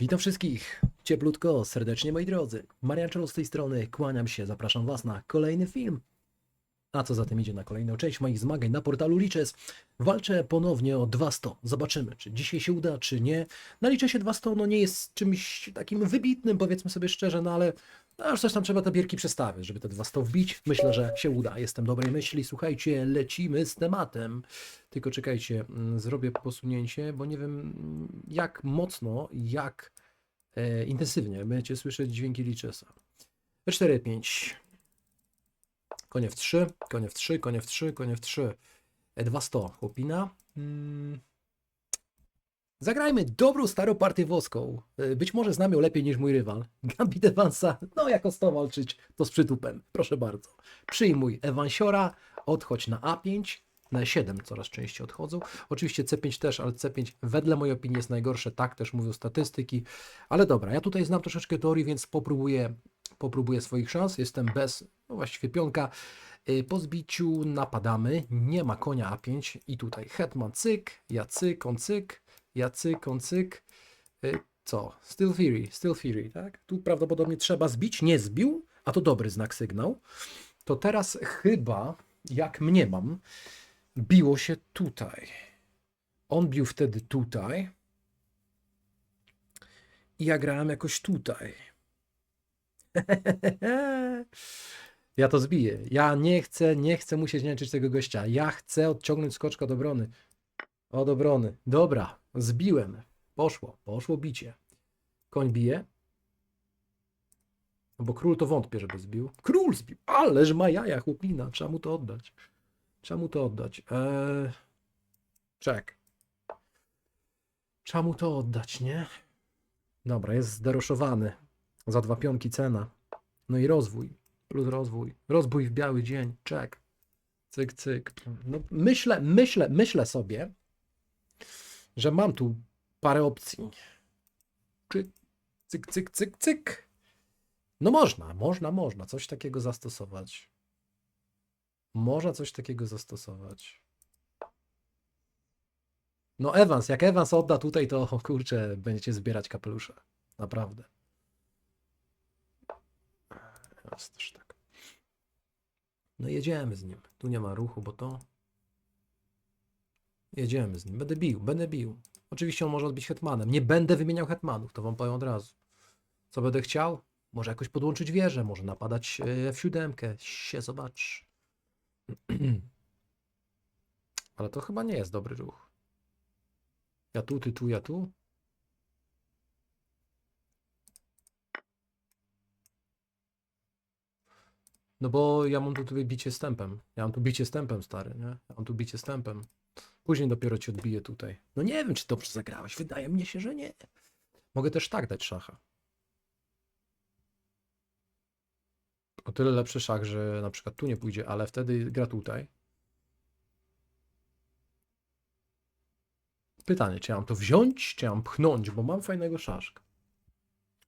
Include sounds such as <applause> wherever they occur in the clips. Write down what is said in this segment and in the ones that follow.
Witam wszystkich. Cieplutko, serdecznie moi drodzy. Marian Czelo z tej strony, kłaniam się, zapraszam was na kolejny film. A co za tym idzie na kolejną część moich zmagań na portalu Liches. Walczę ponownie o 200. Zobaczymy, czy dzisiaj się uda, czy nie. Na Licze się 200 no nie jest czymś takim wybitnym, powiedzmy sobie szczerze, no ale no, już coś tam trzeba te bierki przestawić, żeby te 200 wbić. Myślę, że się uda. Jestem dobrej myśli. Słuchajcie, lecimy z tematem. Tylko czekajcie, mm, zrobię posunięcie, bo nie wiem mm, jak mocno, jak e, intensywnie będziecie słyszeć dźwięki Lichesa. E4, 5. Konie w 3, konie w 3, konie w 3, konie w 3. E2 100, chłopina. Mm. Zagrajmy dobrą, starą partię włoską. E, Być może znam ją lepiej niż mój rywal. <laughs> Gambit Evansa, no jako 100 walczyć, to z przytupem. Proszę bardzo. Przyjmuj Evansiora, odchodź na A5, na E7 coraz częściej odchodzą. Oczywiście C5 też, ale C5 wedle mojej opinii jest najgorsze, tak też mówią statystyki. Ale dobra, ja tutaj znam troszeczkę teorii, więc popróbuję, popróbuję swoich szans. Jestem bez, no właściwie pionka. Y, Po zbiciu napadamy, nie ma konia A5 i tutaj hetman cyk, ja cyk, on cyk, ja cyk, on cyk. Y, Co? Still Fury, Still Fury, tak? Tu prawdopodobnie trzeba zbić, nie zbił, a to dobry znak sygnał. To teraz chyba, jak mniemam, biło się tutaj. On bił wtedy tutaj. I ja grałem jakoś tutaj. <laughs> Ja to zbiję. Ja nie chcę, nie chcę musieć niańczyć tego gościa. Ja chcę odciągnąć skoczka od obrony. Od obrony. Dobra, zbiłem. Poszło, poszło bicie. Koń bije. No bo król to wątpię, żeby zbił. Król zbił, ależ ma jaja, chłopina. Trzeba mu to oddać. Trzeba mu to oddać. Eee... Czek. Trzeba mu to oddać, nie? Dobra, jest zderoszowany. Za dwa pionki cena. No i rozwój. Plus rozwój. Rozbój w biały dzień. Czek. Cyk, cyk. No, myślę, myślę, myślę sobie, że mam tu parę opcji. Czyk, cyk, cyk, cyk, cyk. No można, można, można coś takiego zastosować. Można coś takiego zastosować. No Evans, jak Evans odda tutaj, to o kurczę, będziecie zbierać kapelusze. Naprawdę. Jest też tak. No jedziemy z nim. Tu nie ma ruchu, bo to... Jedziemy z nim. Będę bił, będę bił. Oczywiście on może odbić hetmanem. Nie będę wymieniał hetmanów, to wam powiem od razu. Co będę chciał? Może jakoś podłączyć wieżę, może napadać e, F7. Się zobacz. <clears throat> Ale to chyba nie jest dobry ruch. Ja tu, ty tu, ja tu. No bo ja mam tu tutaj bicie stępem. Ja mam tu bicie stępem, stary, nie? Ja mam tu bicie stępem. Później dopiero ci odbiję tutaj. No nie wiem, czy dobrze zagrałeś. Wydaje mi się, że nie. Mogę też tak dać szacha. O tyle lepszy szach, że na przykład tu nie pójdzie, ale wtedy gra tutaj. Pytanie, czy ja mam to wziąć, czy ja mam pchnąć, bo mam fajnego szaszka.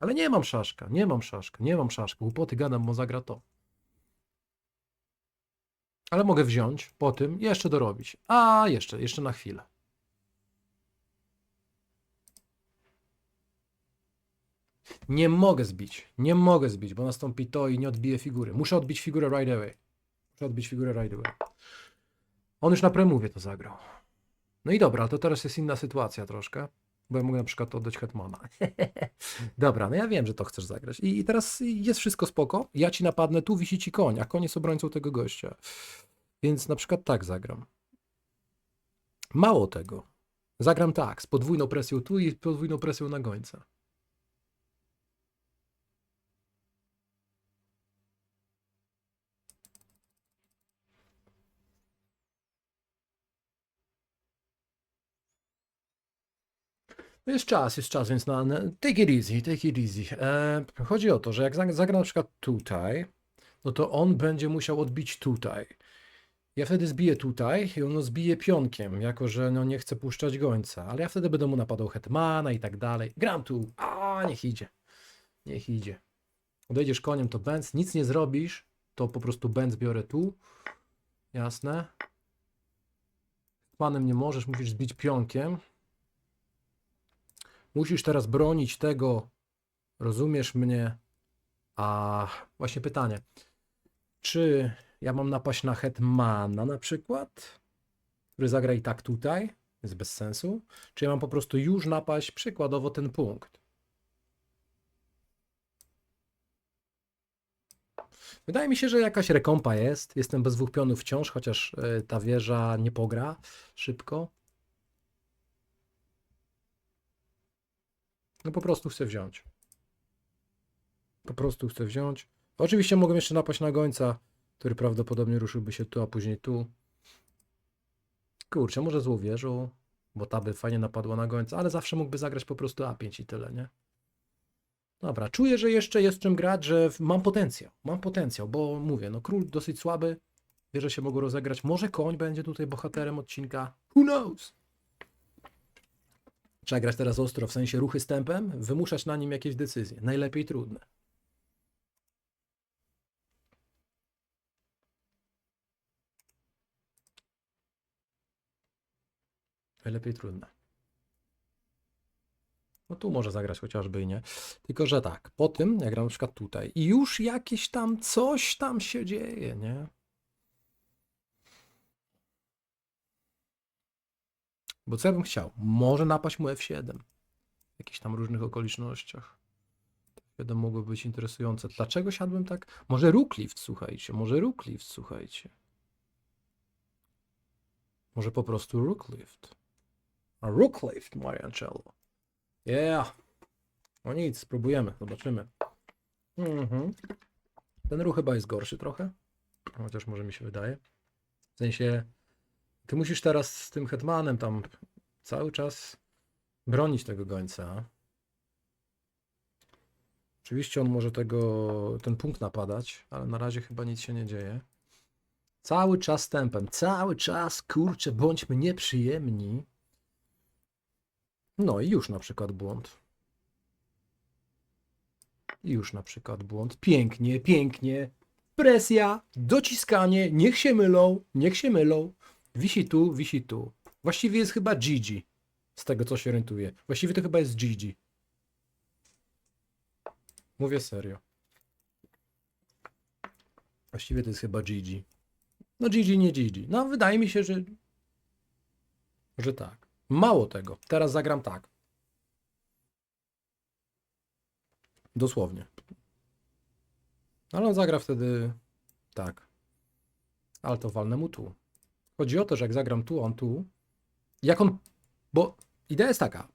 Ale nie mam szaszka, nie mam szaszka, nie mam szaszka. Głupoty gadam, bo zagra to. Ale mogę wziąć po tym jeszcze dorobić. A, jeszcze, jeszcze na chwilę. Nie mogę zbić. Nie mogę zbić, bo nastąpi to i nie odbiję figury. Muszę odbić figurę right away. Muszę odbić figurę right away. On już na premowie to zagrał. No i dobra, to teraz jest inna sytuacja troszkę. Bo ja mogę na przykład oddać Hetmana. <laughs> dobra, no ja wiem, że to chcesz zagrać. I, I teraz jest wszystko spoko. Ja ci napadnę, tu wisi ci koń, a koń jest obrońcą tego gościa. Więc na przykład tak zagram. Mało tego. Zagram tak, z podwójną presją tu i podwójną presją na gońca. Jest czas, jest czas, więc na, na take it easy, take it easy. E, chodzi o to, że jak zag- zagra na przykład tutaj, no to on będzie musiał odbić tutaj. Ja wtedy zbiję tutaj i ono zbije pionkiem, jako że no nie chcę puszczać gońca, ale ja wtedy będę mu napadał hetmana i tak dalej. Gram tu, a niech idzie, niech idzie. Odejdziesz koniem, to bęc, nic nie zrobisz, to po prostu bęc biorę tu, jasne. Hetmanem nie możesz, musisz zbić pionkiem. Musisz teraz bronić tego, rozumiesz mnie? A właśnie pytanie, czy ja mam napaść na Hetmana na przykład, który zagra i tak tutaj, jest bez sensu, czy ja mam po prostu już napaść przykładowo ten punkt? Wydaje mi się, że jakaś rekompa jest. Jestem bez dwóch pionów wciąż, chociaż e, ta wieża nie pogra szybko. No po prostu chcę wziąć. Po prostu chcę wziąć. Oczywiście mogę jeszcze napaść na gońca, który prawdopodobnie ruszyłby się tu, a później tu. Kurczę, może złowieżu, bo ta by fajnie napadła na gońca, ale zawsze mógłby zagrać po prostu A5 i tyle, nie? Dobra, czuję, że jeszcze jest czym grać, że mam potencjał. Mam potencjał, bo mówię, no król dosyć słaby, wie, że się mogą rozegrać. Może koń będzie tutaj bohaterem odcinka. Who knows? Trzeba grać teraz ostro, w sensie ruchy z tempem, wymuszać na nim jakieś decyzje. Najlepiej trudne. Najlepiej trudne. No tu może zagrać chociażby i nie. Tylko, że tak, po tym, jak gram na przykład tutaj i już jakieś tam coś tam się dzieje, nie? Bo co ja bym chciał? Może napaść mu F7. W jakichś tam różnych okolicznościach. F7 mogłoby być interesujące. Dlaczego siadłem tak? Może Rooklift, słuchajcie. Może Rooklift, słuchajcie. Może po prostu Rooklift. A Rooklift, Mariancello. Yeah. No nic, spróbujemy, zobaczymy. Mhm. Ten ruch chyba jest gorszy trochę. Chociaż może mi się wydaje. W sensie, ty musisz teraz z tym hetmanem tam cały czas bronić tego gońca. Oczywiście on może tego, ten punkt napadać, ale na razie chyba nic się nie dzieje. Cały czas tempem, cały czas, kurczę, bądźmy nieprzyjemni. No i już na przykład błąd. I Już na przykład błąd. Pięknie, pięknie. Presja, dociskanie, niech się mylą, niech się mylą. Wisi tu, wisi tu. Właściwie jest chyba Gigi. Z tego co się orientuję. Właściwie to chyba jest Gigi. Mówię serio. Właściwie to jest chyba Gigi. No Gigi, nie Gigi. No wydaje mi się, że że tak. Mało tego. Teraz zagram tak. Dosłownie. Ale on zagra wtedy tak. Ale to walnę mu tu. Chodzi o to, że jak zagram tu, on tu. Jak on. Bo idea jest taka.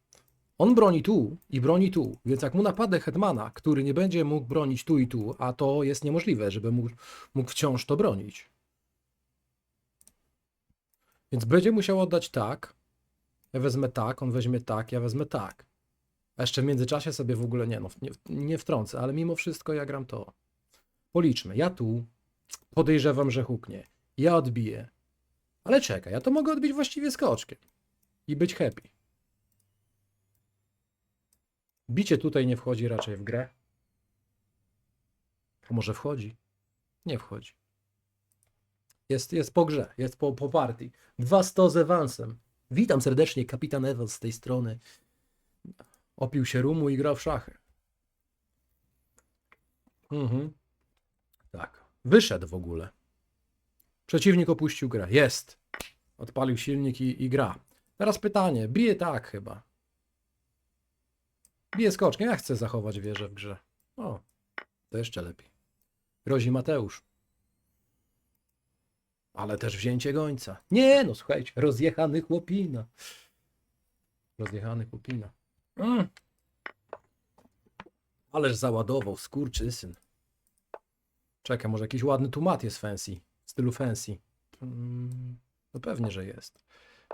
On broni tu i broni tu. Więc jak mu napadę Hetmana, który nie będzie mógł bronić tu i tu, a to jest niemożliwe, żeby mógł, mógł wciąż to bronić. Więc będzie musiał oddać tak, ja wezmę tak, on weźmie tak, ja wezmę tak. A jeszcze w międzyczasie sobie w ogóle nie, no, nie, nie wtrącę, ale mimo wszystko ja gram to. Policzmy. Ja tu podejrzewam, że huknie. Ja odbiję. Ale czekaj, ja to mogę odbić właściwie skoczkiem. I być happy. Bicie tutaj nie wchodzi raczej w grę. A może wchodzi? Nie wchodzi. Jest, jest po grze, jest po, po partii. 200 z Evansem. Witam serdecznie, kapitan Evans z tej strony. Opił się rumu i grał w szachy. Mhm. Tak. Wyszedł w ogóle. Przeciwnik opuścił grę. Jest. Odpalił silnik i, i gra. Teraz pytanie. Bije tak chyba. Bije skoczkiem. Ja chcę zachować wieżę w grze. O, to jeszcze lepiej. Grozi Mateusz. Ale też wzięcie gońca. Nie, no słuchajcie, rozjechany chłopina. Rozjechany chłopina. Mm. Ależ załadował, skurczysyn. Czekaj, może jakiś ładny tu mat jest fancy. Stylu fancy. Mm, no pewnie, że jest.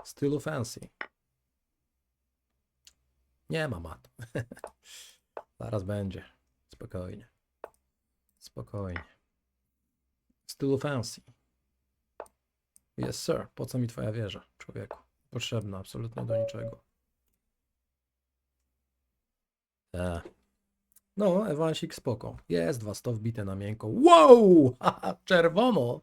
Stylu fancy. Nie ma matu. <laughs> Zaraz będzie. Spokojnie. Spokojnie. Stylu fancy. Yes, sir. Po co mi twoja wieża, człowieku? Potrzebna absolutnie do niczego. E. No, Ewansik spoko. Jest 200 wbite na miękko. Wow! <laughs> Czerwono!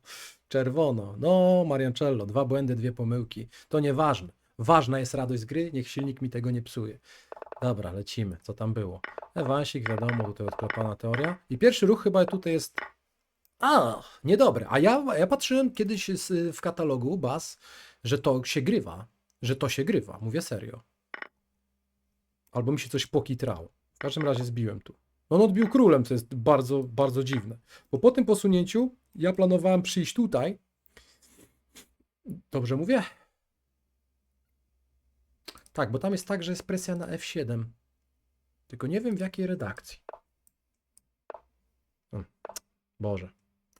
Czerwono. No, Mariancello, dwa błędy, dwie pomyłki. To nieważne. Ważna jest radość gry, niech silnik mi tego nie psuje. Dobra, lecimy. Co tam było? Ewansik, wiadomo, tutaj odklepana teoria. I pierwszy ruch chyba tutaj jest... A, niedobre. A ja, ja patrzyłem kiedyś w katalogu BAS, że to się grywa. Że to się grywa. Mówię serio. Albo mi się coś pokitrało. W każdym razie zbiłem tu. On odbił królem, co jest bardzo, bardzo dziwne. Bo po tym posunięciu ja planowałem przyjść tutaj. Dobrze mówię? Tak, bo tam jest tak, że jest presja na F7. Tylko nie wiem w jakiej redakcji. Hmm. Boże.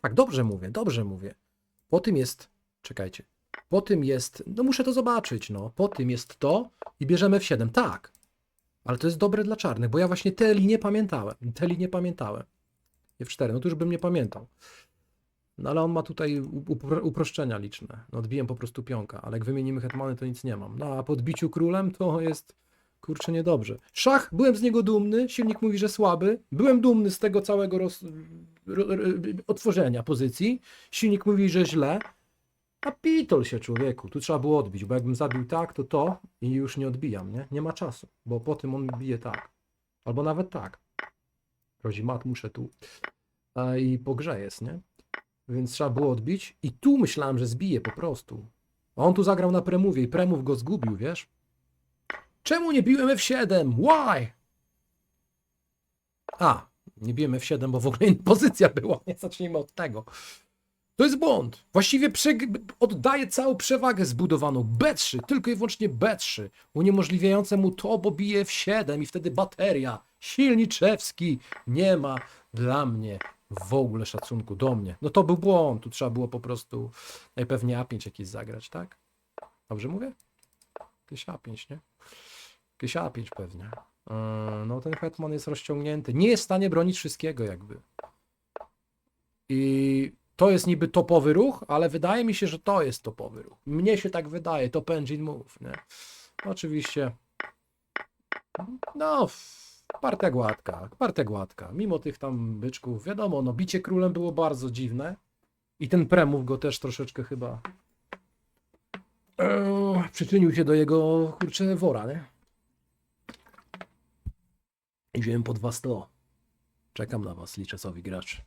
Tak, dobrze mówię, dobrze mówię. Po tym jest. Czekajcie. Po tym jest. No muszę to zobaczyć, no. Po tym jest to i bierzemy F7. Tak. Ale to jest dobre dla czarnych, bo ja właśnie te linie pamiętałem. Te linie pamiętałem. F4, no to już bym nie pamiętał. No ale on ma tutaj upro- uproszczenia liczne. No odbiłem po prostu pionka, ale jak wymienimy hetmany, to nic nie mam. No a po odbiciu królem to jest kurczę niedobrze. Szach, byłem z niego dumny, silnik mówi, że słaby. Byłem dumny z tego całego roz... ro- ro- otworzenia pozycji. Silnik mówi, że źle. A pitol się człowieku, tu trzeba było odbić, bo jakbym zabił tak, to to i już nie odbijam, nie? Nie ma czasu, bo po tym on bije tak. Albo nawet tak. Grozi mat, muszę tu. A i po grze jest, nie? Więc trzeba było odbić i tu myślałem, że zbije po prostu. A on tu zagrał na premowie i premów go zgubił, wiesz? Czemu nie biłem F7? Why? A, nie biłem F7, bo w ogóle <laughs> inna pozycja była. Nie zacznijmy od tego. To jest błąd. Właściwie oddaje całą przewagę zbudowaną. B3, tylko i wyłącznie B3, uniemożliwiające mu to, bo bije F7 i wtedy bateria, silniczewski, nie ma dla mnie w ogóle szacunku do mnie. No to był błąd, tu trzeba było po prostu najpewniej A5 jakiś zagrać, tak? Dobrze mówię? Jakieś A5, nie? Jakieś A5 pewnie. Yy, No ten hetman jest rozciągnięty. Nie jest w stanie bronić wszystkiego jakby. I to jest niby topowy ruch, ale wydaje mi się, że to jest topowy ruch. Mnie się tak wydaje, top engine move, nie? Oczywiście. No, partia gładka, partia gładka. Mimo tych tam byczków, wiadomo, no bicie królem było bardzo dziwne. I ten premów go też troszeczkę chyba e, przyczynił się do jego, kurczę, wora, nie? I wziąłem po 200. Czekam na was, liczę sobie graczy.